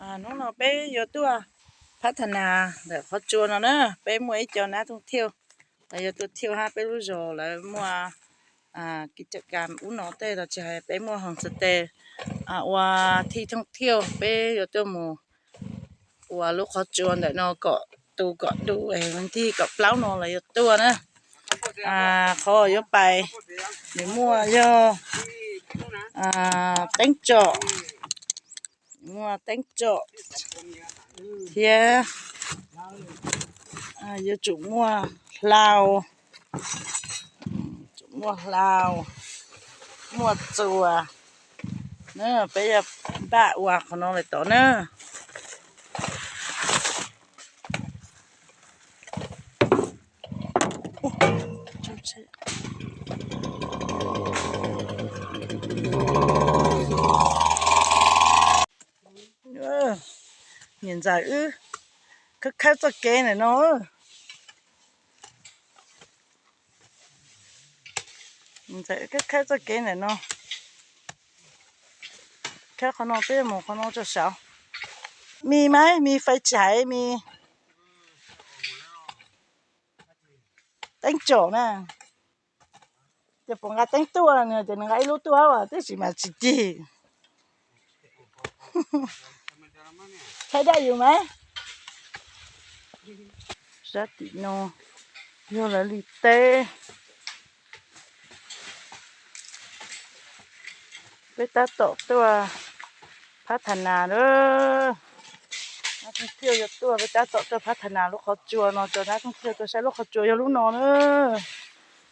อ่าน้องเราไปอยู่ตัวพัฒนาเดี๋ยวเขาจวนเราเนอะไปมวยเจ้านักท่องเที่ยวไปอยู่ตัวเที่ยวหาไปรู้จอแล้วมัวอ่ากิจกรรมอุ่นเอาแต่เราจะให้ไปมัวห้องสเตย์อ่ 现在呃，可开着给呢喏。แค่จะเก喏。开可能别么可能就少。มเปี๊ยมขนมจะเสียวมีไหมมีไฟฉายมีตั้งโจนะจะผมก็ตั้งตัวเนี่ยจะน่กไอ้รู้ตัวว่าที่สิมาสิจี ช้ได้อยู่ไหมสติโนโยลลิเตไปตัดต่อตัวพัฒนาเด้อนักท่องเที่ยวตัวไปตัดต่อตัวพัฒนาลูกเขาจัวนอะจนนักท่องเที่ยวตัวใช้ลูกเขาจัวอย่าลูกนอนเด้อ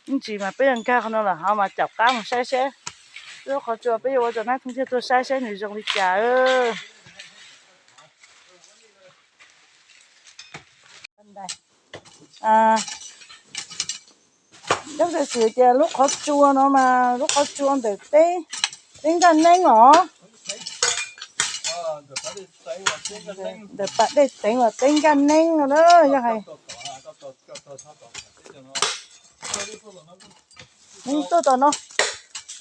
นี่จีมาเป็นยังแค่เขาเนาะเอามาจับก้ามใช่ใช่ลูกเขาจัวไปอยู่ว่าจนนักท่องเที่ยวตัวใช้ใช้หนูจงลิจ่าเออ đây. À lúc này sửa chè lúc khó chua nó mà, lúc khó chua để té. Tính gần nhanh hả để bạn để tính là tính gần nhanh rồi đó như này nhưng tôi tao nó.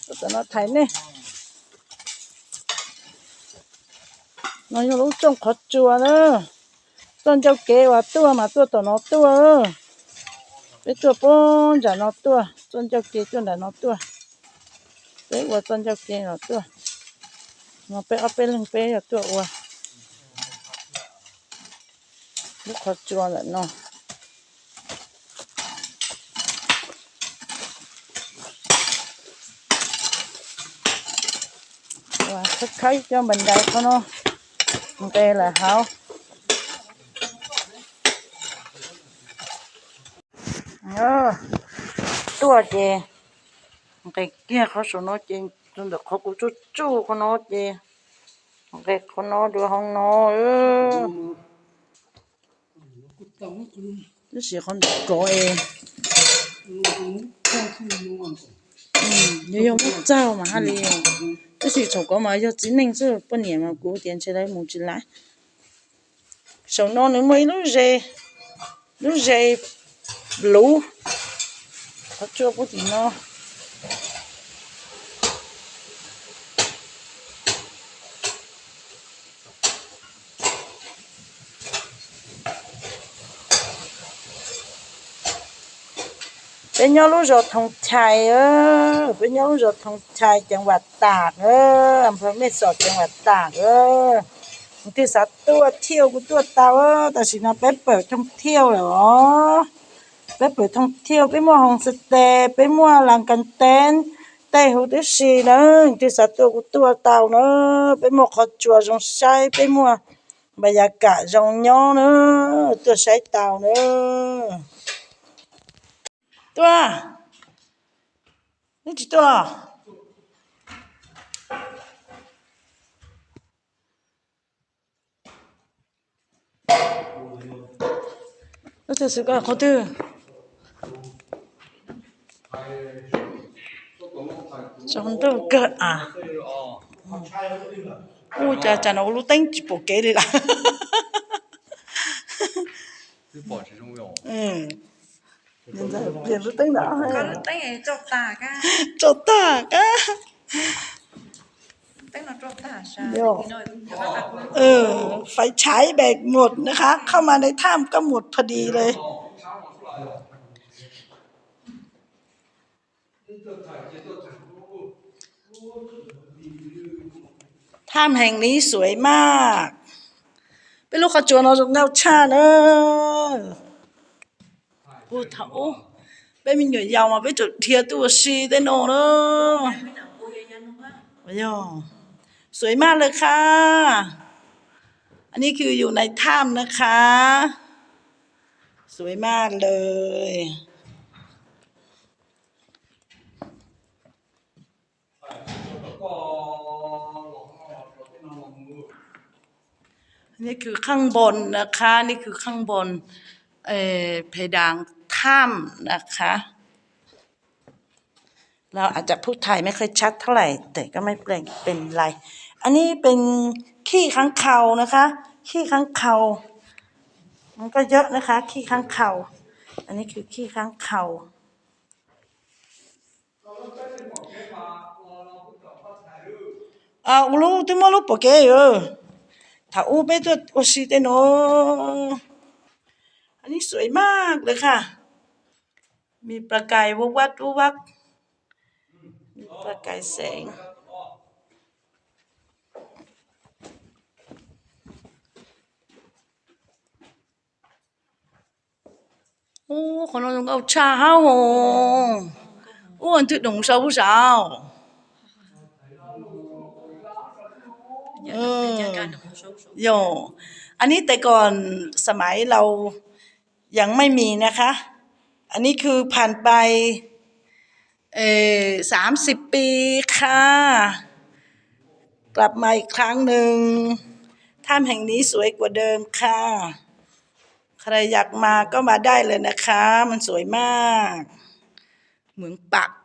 Tôi tao nó thấy nè. Nó như lúc trong khó chua nữa ต้นเจ้าเก๋ว่าตัวมาตัวต่อนอตัวไปตัวป้อนจะนอตัวต้นเจ้าเก๋จนแต่นอตัวไปว่าต้น ờ. Tua chè cái kia khó số nó chè chúng được khó cũng chút chú con nó chè cái con nó ừ. được không nó ơ nó sẽ không có em. Ừ nhiều nhiều mất trao mà ha liền. Cái gì chỗ có mà cho chính nên chứ bất niệm mà cố tiền chơi đấy một chỉ lại sống nó nữa mấy lúc dê lúc dê lú có chưa có gì nó bên nhau lúc rồi thông chai ơ bên nhau lúc rồi thông chai chẳng vật tạc ơ làm phải mấy sọt chẳng vật tạc ơ ที่สัตว์ตัวเที่ยวกูตัวเตาเออแต่สินะไปเปิดท่องเที่ยวเหรอ ไปเปิดท่องเที่ยวไปมั่วห้องสเตย์ไปมั่วหลังกันเต้นแต่หูที่สีนะที่สัตว์ตัวกูตัวเต่าเนอะไปมั่วขอจัวจงใช้ไปมั่วบรรยากาศจงย้อนเนอะตัวใช้เต่าเนอะตัวนี่จีตัว nó thật sự là khó tư trong tôi cợt à ui chà chà nó lúc đánh chỉ bộ kế đi là 对保持中用。 ừ hiện giờ hiện lúc đánh đã hay Con tay ấy chọc tà ca cho ta cả Tengo otro taza. Yo. Y no, yo me saco เออ ไฟฉายแบตหมดนะคะ เข้ามาในถ้ำก็หมดพอดีเลย ถ้ำแห่งนี้สวยมากเป็นลูกขจรเราจงเงาชาเนอะโอ้เถาเป็นมีหน่วยยาวมาไปจุดเทียตัวชีได้โนเนอะโอ้ยสวยมากเลยค่ะ อันนี้คืออยู่ในถ้ำนะคะ สวยมากเลย นี่คือข้างบนนะคะ นี่คือข้างบนเออเพดานถ้ำนะคะ เราอาจจะพูดไทยไม่ค่อยชัดเท่าไหร่ แต่ก็ไม่เป็นเป็นไร อันนี้เป็นขี้ค้างคานะคะ ขี้ค้างคาวมันก็เยอะนะคะ ขี้ค้างคาอันนี้คือขี้ค้างคาวอ่าอูรู้ที่มารู้ปะเกยเออ ถ้าอูไปตัวโอชิเตโนอันนี้สวยมากเลยค่ะ มีประกายวับวับวับวับมีประกายแสง โอ้คนเราต้องเอาชาห้า หงอ้วนที่หนงเสาสาว Ya, ya, ya, ya, no, so, so. โยอันนี้แต่ก่อนสมัยเรายังไม่มีนะคะ อันนี้คือผ่านไปเออสามสิบปีค่ะ กลับมาอีกครั้งหนึ่งถ้ำแห่งนี้สวยกว่าเดิมค่ะ ใครอยากมาก็มาได้เลยนะคะ มันสวยมาก เหมืองปักเ